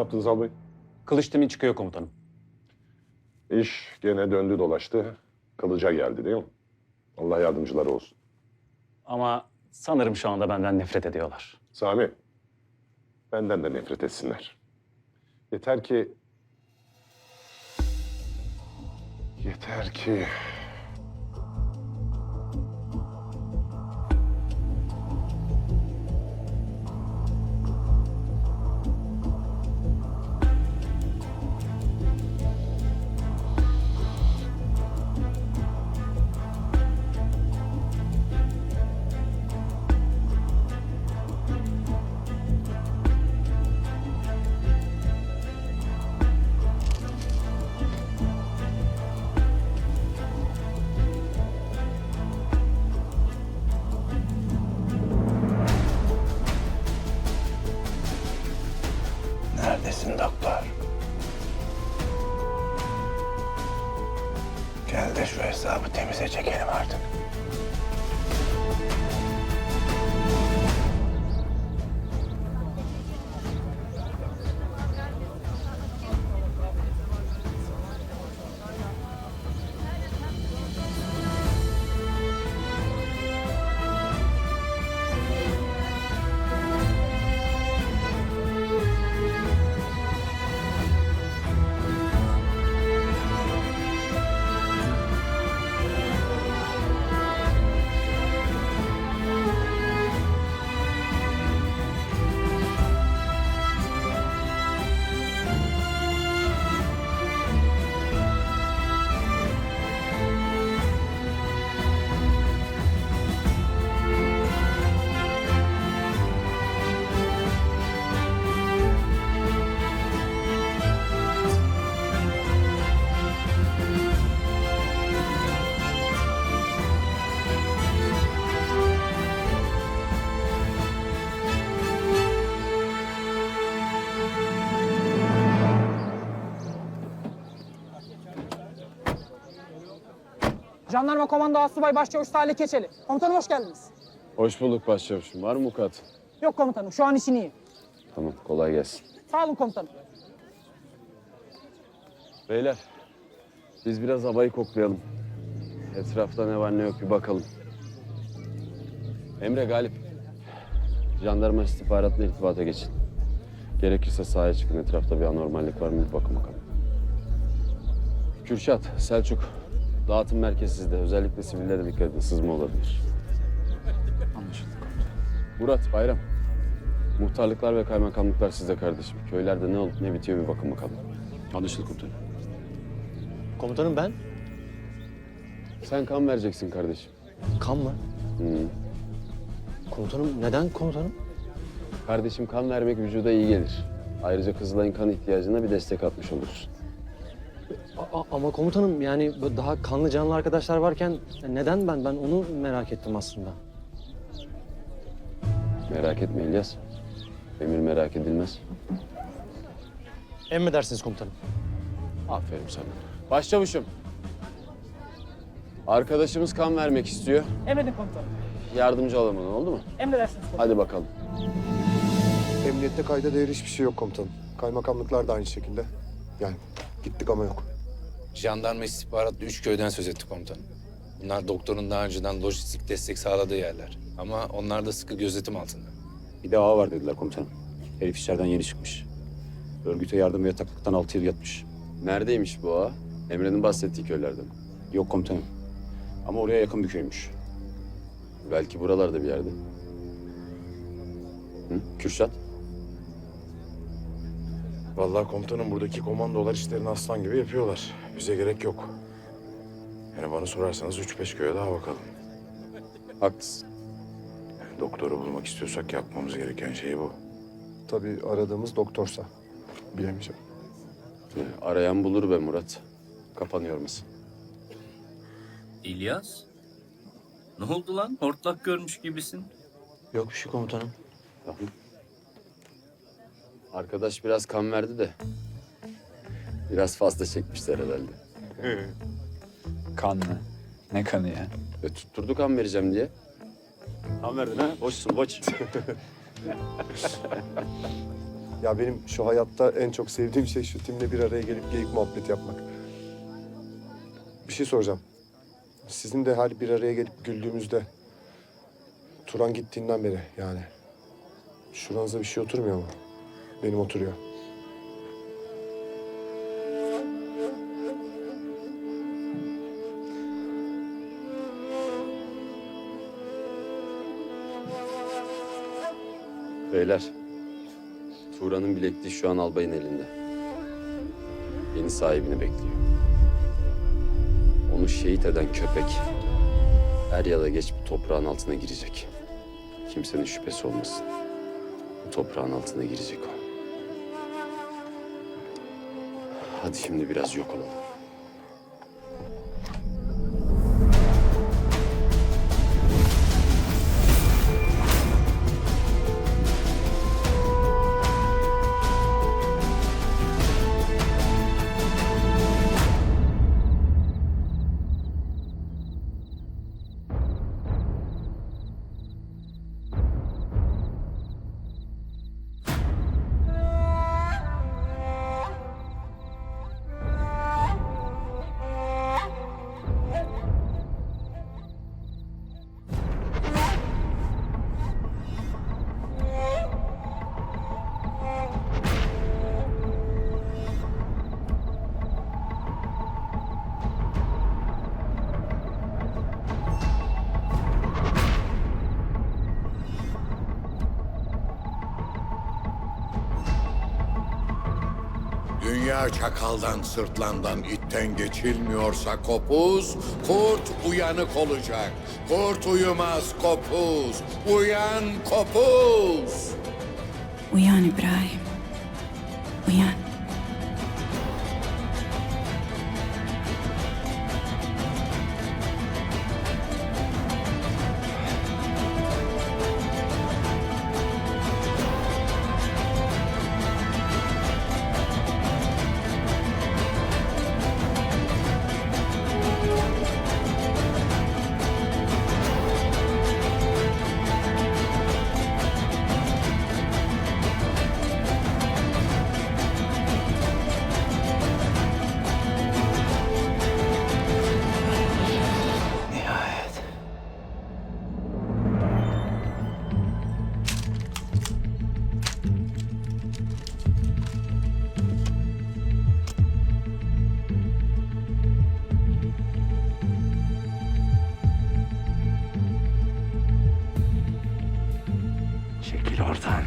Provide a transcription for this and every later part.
Gir. Ne yaptın Sabri? Kılıç Temin çıkıyor komutanım. İş gene döndü dolaştı. Kılıca geldi değil mi? Allah yardımcıları olsun. Ama sanırım şu anda benden nefret ediyorlar. Sami, benden de nefret etsinler. Yeter ki... Yeter ki... Jandarma Komando Asubay Başçavuş Salih Keçeli. Komutanım hoş geldiniz. Hoş bulduk başçavuşum. Var mı mukat? Yok komutanım şu an işin iyi. Tamam kolay gelsin. Sağ olun komutanım. Beyler biz biraz havayı koklayalım. Etrafta ne var ne yok bir bakalım. Emre Galip. Jandarma istihbaratla irtibata geçin. Gerekirse sahaya çıkın. Etrafta bir anormallik var mı bir bakın bakalım. Kürşat, Selçuk. Dağıtım merkezi sizde. Özellikle sivillere dikkat edin. Sızma olabilir. Anlaşıldı. Murat, Bayram. Muhtarlıklar ve kaymakamlıklar sizde kardeşim. Köylerde ne olup ne bitiyor bir bakın bakalım. Anlaşıldı komutanım. Komutanım ben. Sen kan vereceksin kardeşim. Kan mı? Hı. Komutanım neden komutanım? Kardeşim kan vermek vücuda iyi gelir. Ayrıca Kızılay'ın kan ihtiyacına bir destek atmış olursun. A- ama komutanım yani daha kanlı canlı arkadaşlar varken neden ben? Ben onu merak ettim aslında. Merak etme İlyas. Emir merak edilmez. Emredersiniz komutanım. Aferin sana. Başçavuşum. Arkadaşımız kan vermek istiyor. Emredin komutanım. Yardımcı olalım ona oldu mu? Emredersiniz komutanım. Hadi bakalım. Emniyette kayda değer hiçbir şey yok komutanım. Kaymakamlıklar da aynı şekilde. Yani gittik ama yok. Jandarma istihbaratlı üç köyden söz etti komutanım. Bunlar doktorun daha önceden lojistik destek sağladığı yerler. Ama onlar da sıkı gözetim altında. Bir de ağa var dediler komutanım. Herif içeriden yeni çıkmış. Örgüte yardım ve yataklıktan altı yıl yatmış. Neredeymiş bu ağa? Emre'nin bahsettiği köylerden. Yok komutanım. Ama oraya yakın bir köymüş. Belki buralarda bir yerde. Hı? Kürşat? Vallahi komutanım buradaki komandolar işlerini aslan gibi yapıyorlar. Bize gerek yok. Yani bana sorarsanız üç beş köye daha bakalım. Haklısın. Yani doktoru bulmak istiyorsak yapmamız gereken şey bu. Tabii aradığımız doktorsa. Bilemeyeceğim. Arayan bulur be Murat. Kafanı yormasın. İlyas? Ne oldu lan? Hortlak görmüş gibisin. Yok bir şey komutanım. Tamam. Arkadaş biraz kan verdi de. Biraz fazla çekmişler herhalde. Kan mı? Ne kanı ya? E, tutturdu kan vereceğim diye. Tam verdin ha? Boşsun boş. Ya benim şu hayatta en çok sevdiğim şey şu timle bir araya gelip geyik muhabbet yapmak. Bir şey soracağım. Sizin de her bir araya gelip güldüğümüzde Turan gittiğinden beri yani şuranıza bir şey oturmuyor mu? Benim oturuyor. Beyler, Tuğra'nın bilekliği şu an albayın elinde. Yeni sahibini bekliyor. Onu şehit eden köpek er ya da geç bu toprağın altına girecek. Kimsenin şüphesi olmasın. Bu toprağın altına girecek o. Hadi şimdi biraz yok olalım. Dünya çakaldan, sırtlandan, itten geçilmiyorsa kopuz, kurt uyanık olacak. Kurt uyumaz kopuz, uyan kopuz. Uyan İbrahim. Oradan.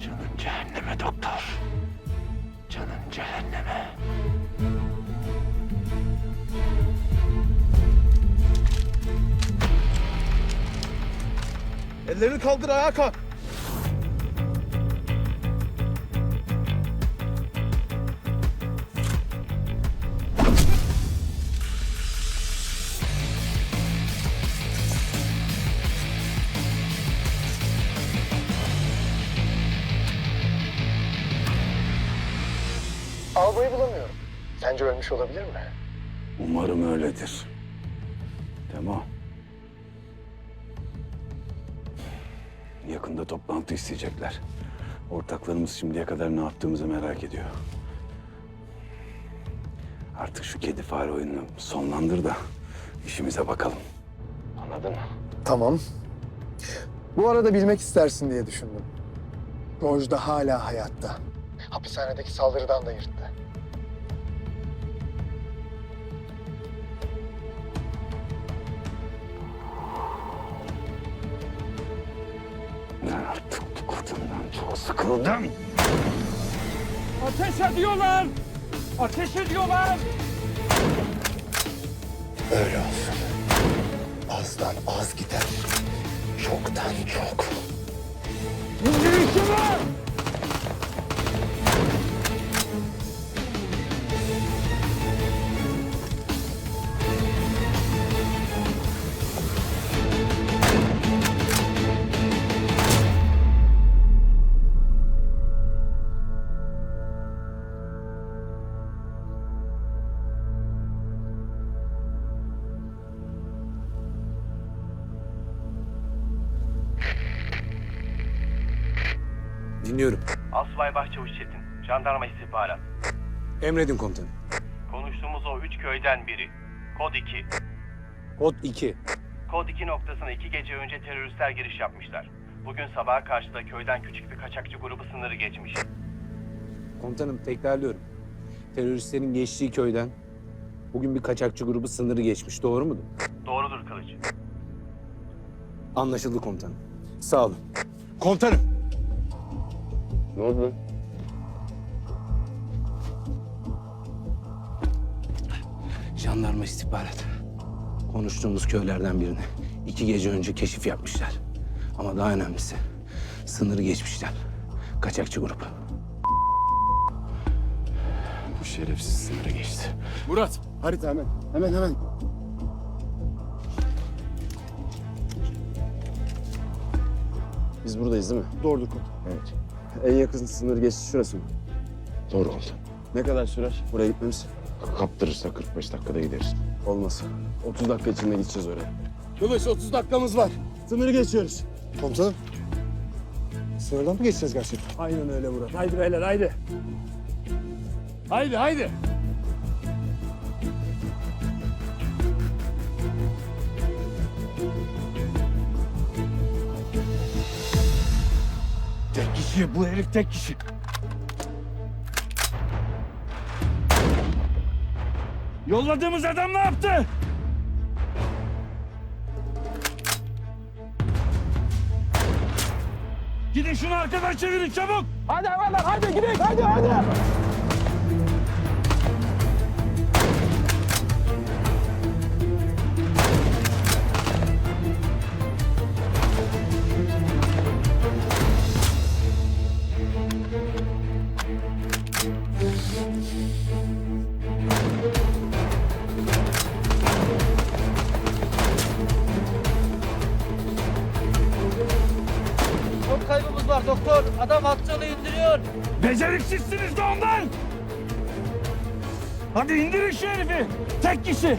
Canın cehenneme doktor. Canın cehenneme. Ellerini kaldır ayağa kalk. Olabilir mi? Umarım öyledir. Tamam. Yakında toplantı isteyecekler. Ortaklarımız şimdiye kadar ne yaptığımızı merak ediyor. Artık şu kedi fare oyununu sonlandır da işimize bakalım. Anladın mı? Tamam. Bu arada bilmek istersin diye düşündüm. Mojda hala hayatta. Hapishanedeki saldırıdan da yırttı. Sıkıldım. Ateş ediyorlar! Ateş ediyorlar! Öyle olsun. Azdan az gider. Çoktan çok. Dinliyorum. Asubay Başçavuş Çetin, jandarma istihbarat. Emredin komutanım. Konuştuğumuz o üç köyden biri. Kod 2. Kod 2. Kod 2 noktasına iki gece önce teröristler giriş yapmışlar. Bugün sabaha karşı da köyden küçük bir kaçakçı grubu sınırı geçmiş. Komutanım tekrarlıyorum. Teröristlerin geçtiği köyden bugün bir kaçakçı grubu sınırı geçmiş. Doğru mudur? Doğrudur Kılıç. Anlaşıldı komutanım. Sağ olun. Komutanım. Ne oldu lan? Jandarma istihbarat. Konuştuğumuz köylerden birini iki gece önce keşif yapmışlar. Ama daha önemlisi sınırı geçmişler. Kaçakçı grup. Bu şerefsiz sınırı geçti. Murat. Harita hemen. Hemen hemen. Biz buradayız değil mi? Doğrudur komutanım. Evet. En yakın sınır geçti şurası mı? Doğru komutan. Ne kadar sürer buraya gitmemiz? Kaptırırsa 45 dakikada gideriz. Olmaz. 30 dakika içinde gideceğiz oraya. Kılıç 30 dakikamız var. Sınırı geçiyoruz. Komutanım. Sınırdan mı geçeceğiz gerçekten? Aynen öyle Murat. Haydi beyler haydi. Haydi haydi. Kişi bu herif tek kişi. Yolladığımız adam ne yaptı? Gidin şunu arkadan çevirin çabuk. Hadi evveler hadi gidelim hadi hadi. Hadi indirin şu herifi. Tek kişi.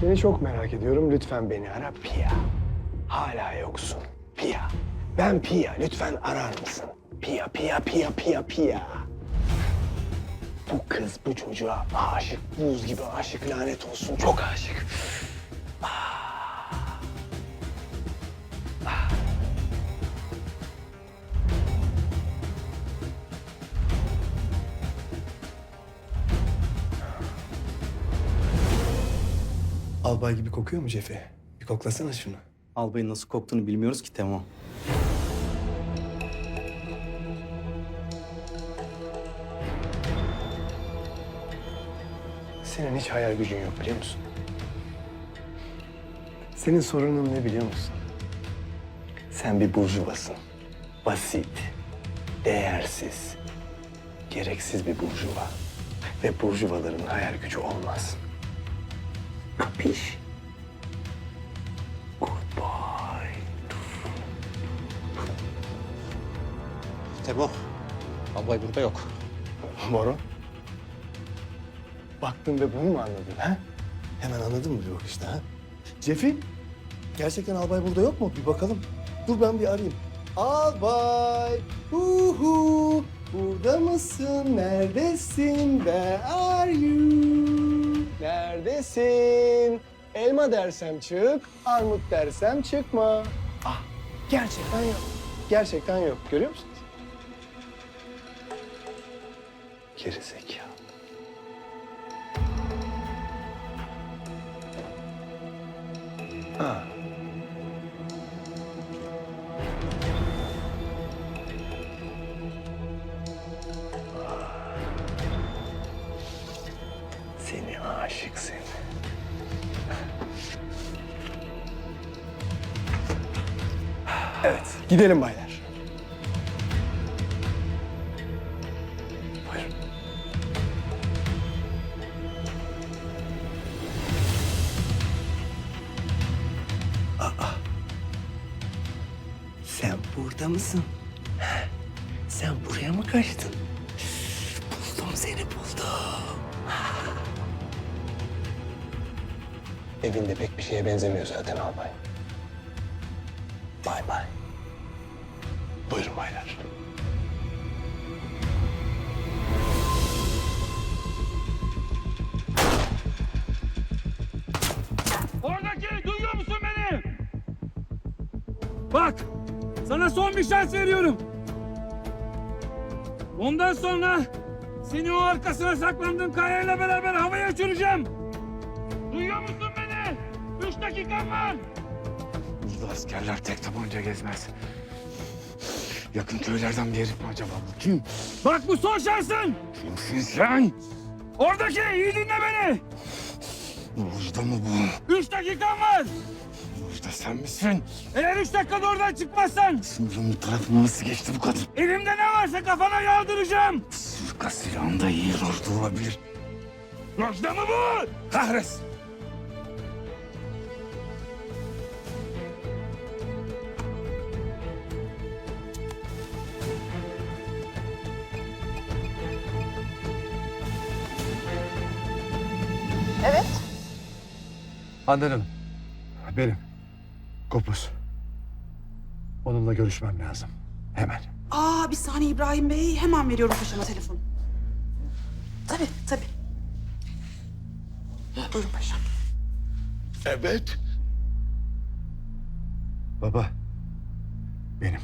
Seni çok merak ediyorum. Lütfen beni ara Pia. Hala yoksun. Pia. Ben Pia. Lütfen arar mısın? Pia, Pia, Pia, Pia, Pia. Bu kız bu çocuğa aşık. Buz gibi aşık lanet olsun. Çok aşık. Albay gibi kokuyor mu Cefe? Bir koklasana şunu. Albayın nasıl koktuğunu bilmiyoruz ki Temo. Senin hiç hayal gücün yok biliyor musun? Senin sorunun ne biliyor musun? Sen bir burjuvasın. Basit, değersiz, gereksiz bir burjuva. Ve burjuvaların hayal gücü olmaz. Kapiş? Temo. Albay burada yok. Moro. Baktın ve bunu mu anladın ha? Hemen anladın mı bir bakışta ha? Cefi, gerçekten albay burada yok mu? Bir bakalım. Dur ben bir arayayım. Albay, hu hu, burada mısın? Neredesin? Where are you? Neredesin? Elma dersem çık, armut dersem çıkma. Ah, gerçekten yok. Gerçekten yok. Görüyor musunuz? Geri zekalı. Seni aşık seni. Evet. Gidelim baylar. Sana son bir şans veriyorum. Ondan sonra seni o arkasına saklandığın kayayla beraber havaya uçuracağım. Duyuyor musun beni? Üç dakikan var. Burada askerler tek tabanca gezmez. Yakın köylerden bir herif mi acaba bu? Kim? Bak bu son şansın. Kimsin sen? Oradaki iyi dinle beni. Burada mı bu? Üç dakikan var. Burada sen misin? Eğer üç dakikada oradan çıkmazsan Sınırın bu tarafına nasıl geçti bu kadın? elimde ne varsa kafana yağdıracağım. Suikast silahında iyi orada olabilir. Rojda mı bu? Kahretsin. Handan Hanım, benim. Kopuz. Onunla görüşmem lazım. Hemen. Aa bir saniye İbrahim Bey. Hemen veriyorum paşama telefonu. Tabii tabii. Buyurun paşam. Evet. Baba, benim.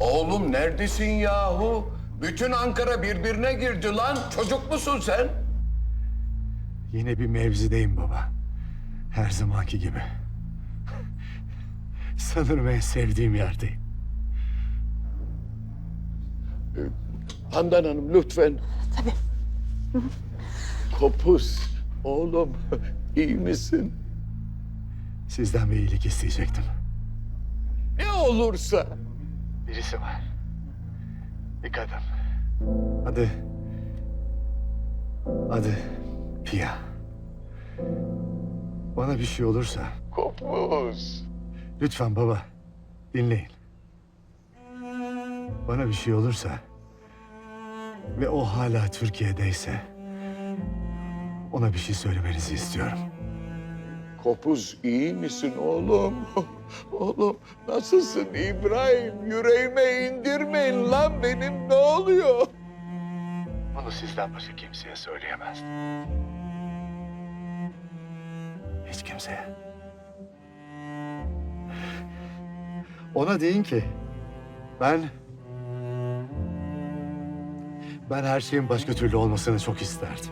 Oğlum neredesin yahu? Bütün Ankara birbirine girdi lan. Çocuk musun sen? Yine bir mevzideyim baba. Her zamanki gibi. Sanırım en sevdiğim yerdeyim. Handan Hanım lütfen. Tabii. Kopuz. Oğlum iyi misin? Sizden bir iyilik isteyecektim. Ne olursa. Birisi var. Bir kadın. Adı... Adı Pia. Bana bir şey olursa Kopuz. Lütfen baba dinleyin. Bana bir şey olursa ve o hala Türkiye'deyse ona bir şey söylemenizi istiyorum. Kopuz iyi misin oğlum? Oğlum nasılsın İbrahim? Yüreğime indirmeyin lan benim ne oluyor? Bunu sizden başka kimseye söyleyemezdim. Hiç kimseye. Ona deyin ki ben ben her şeyin başka türlü olmasını çok isterdim.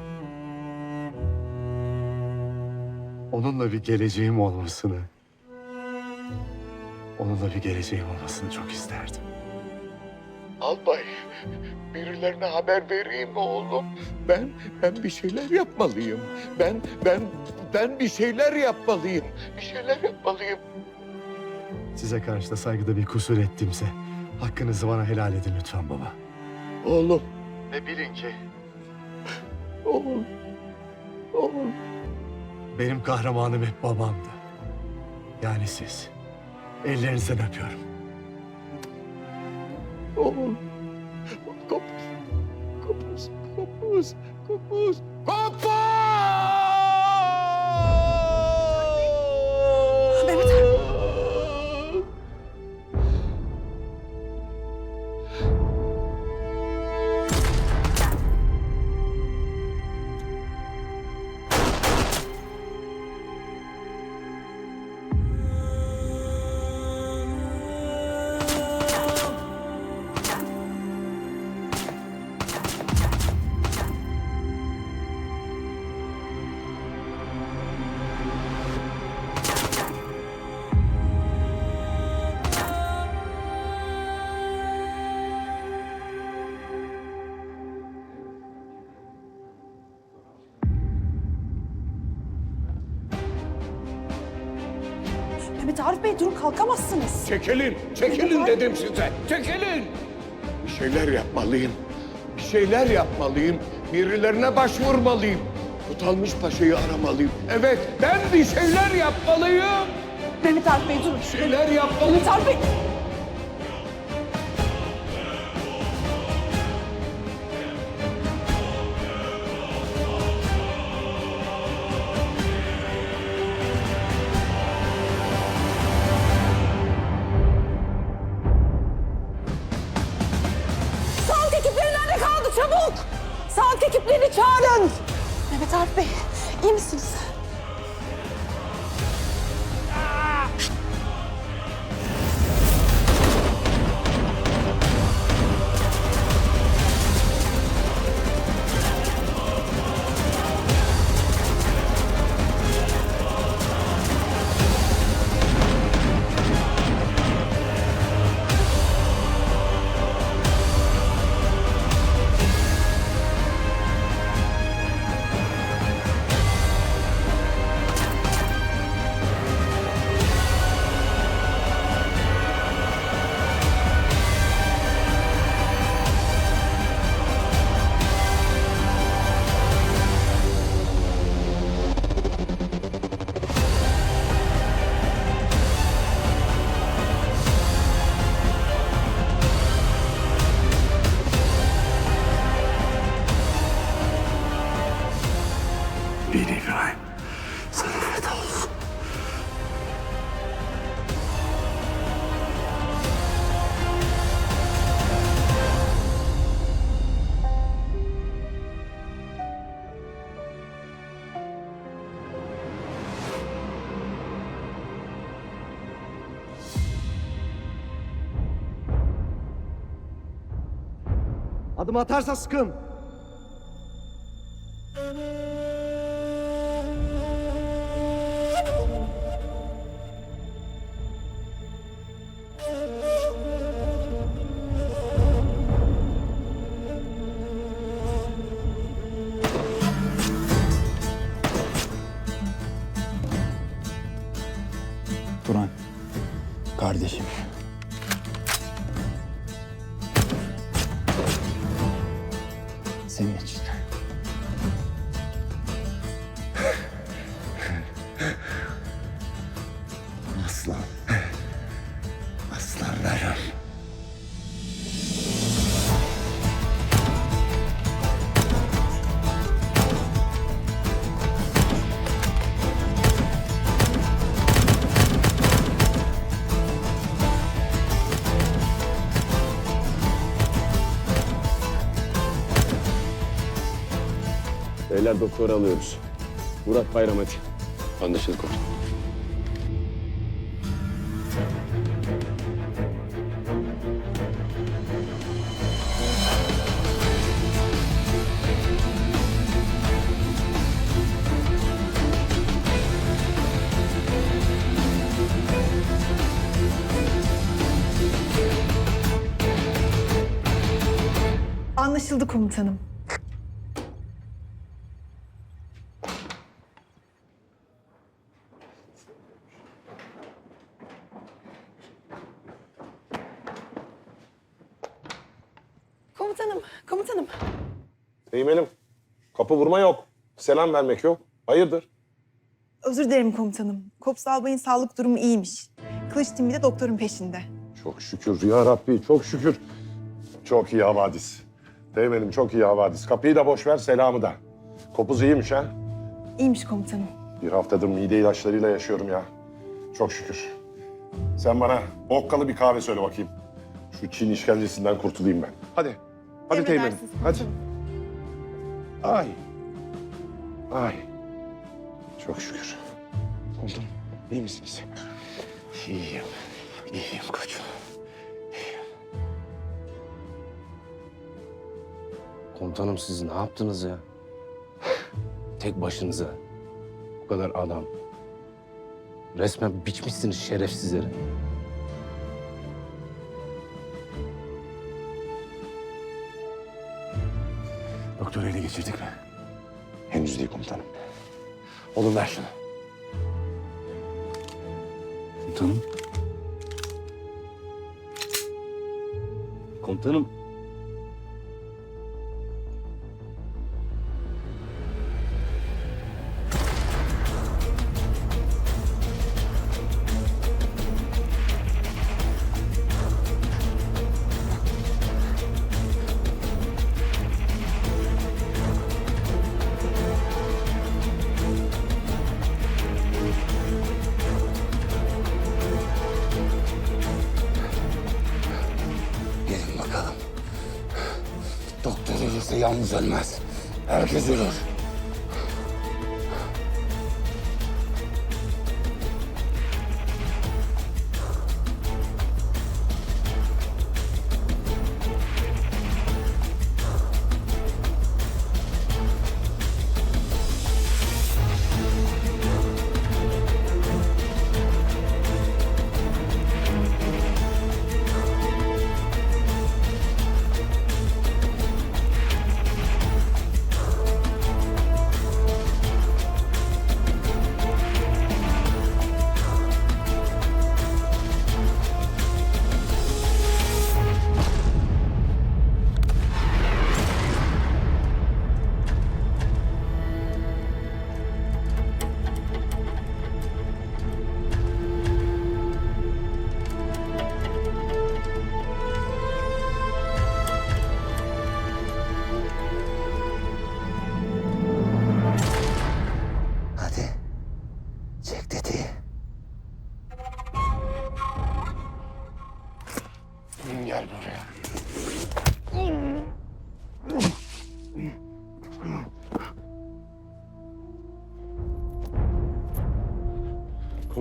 Onunla bir geleceğim olmasını, onunla bir geleceğim olmasını çok isterdim. Albay, birilerine haber vereyim mi oğlum? Ben, ben bir şeyler yapmalıyım. Ben, ben, ben bir şeyler yapmalıyım. Bir şeyler yapmalıyım. Size karşı da saygıda bir kusur ettimse hakkınızı bana helal edin lütfen baba. Oğlum, Ve bilin ki oğlum, oğlum. benim kahramanım hep babamdı. Yani siz. Ellerinizden öpüyorum. Oğlum. Kopuz, kopuz, kopuz, kopuz, kopuz! Arif Bey durun kalkamazsınız. Çekilin, çekilin dedim size. Çekilin. Bir şeyler yapmalıyım. Bir şeyler yapmalıyım. Birilerine başvurmalıyım. Kutalmış Paşa'yı aramalıyım. Evet, ben bir şeyler yapmalıyım. Mehmet Arif Bey durun. Bir şeyler yapmalıyım. Mehmet Arif Bey. Adım atarsa sıkın. Doktoru alıyoruz. Murat Bayram hadi. Anlaşıldı komutanım. Komutanım, komutanım. Teğmenim, kapı vurma yok. Selam vermek yok. Hayırdır? Özür dilerim komutanım. Kops albayın sağlık durumu iyiymiş. Kılıç timi de doktorun peşinde. Çok şükür ya Rabbi, çok şükür. Çok iyi havadis. Teğmenim çok iyi havadis. Kapıyı da boş ver, selamı da. Kopuz iyiymiş ha. İyiymiş komutanım. Bir haftadır mide ilaçlarıyla yaşıyorum ya. Çok şükür. Sen bana okkalı bir kahve söyle bakayım. Şu Çin işkencesinden kurtulayım ben. Hadi. Hadi teğmenim. Emredersiniz Hadi. Ay. Ay. Çok şükür. Komutanım, iyi misiniz? İyiyim. İyiyim koçum. Komutanım siz ne yaptınız ya? Tek başınıza. Bu kadar adam. Resmen biçmişsiniz şerefsizleri. Doktoru ele geçirdik mi? Henüz değil komutanım. Oğlum ver şunu. Komutanım. Komutanım. Bakalım. Doktor ölürse yalnız ölmez. Herkes ölür.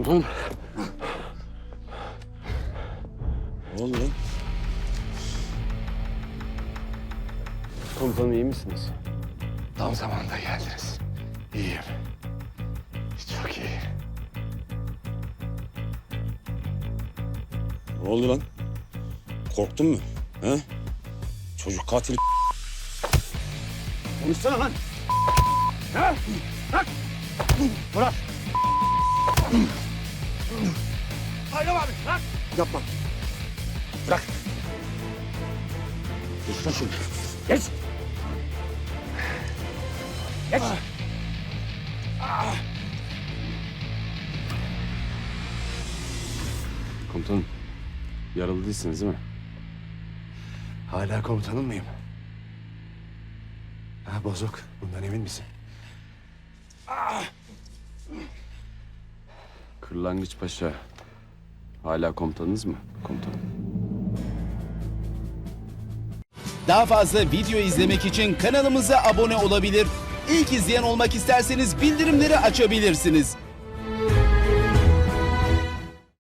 Oldu lan? Komutanım iyi misiniz? Tam zamanında geldiniz. İyiyim. Çok iyi. Ne oldu lan? Korktun mu? He? Çocuk katili Konuşsana lan. Ha? Bırak. Bırak. Haydi abi. Bırak. Yapma. Bırak. Geç lan şunu. Geç. Geç. Komutanım, yaralı değilsiniz değil mi? Hala komutanım mıyım? Ha bozuk. Bundan emin misin? Kırlangıç Paşa, hala komutanınız mı komutanım? Daha fazla video izlemek için kanalımıza abone olabilir. İlk izleyen olmak isterseniz bildirimleri açabilirsiniz.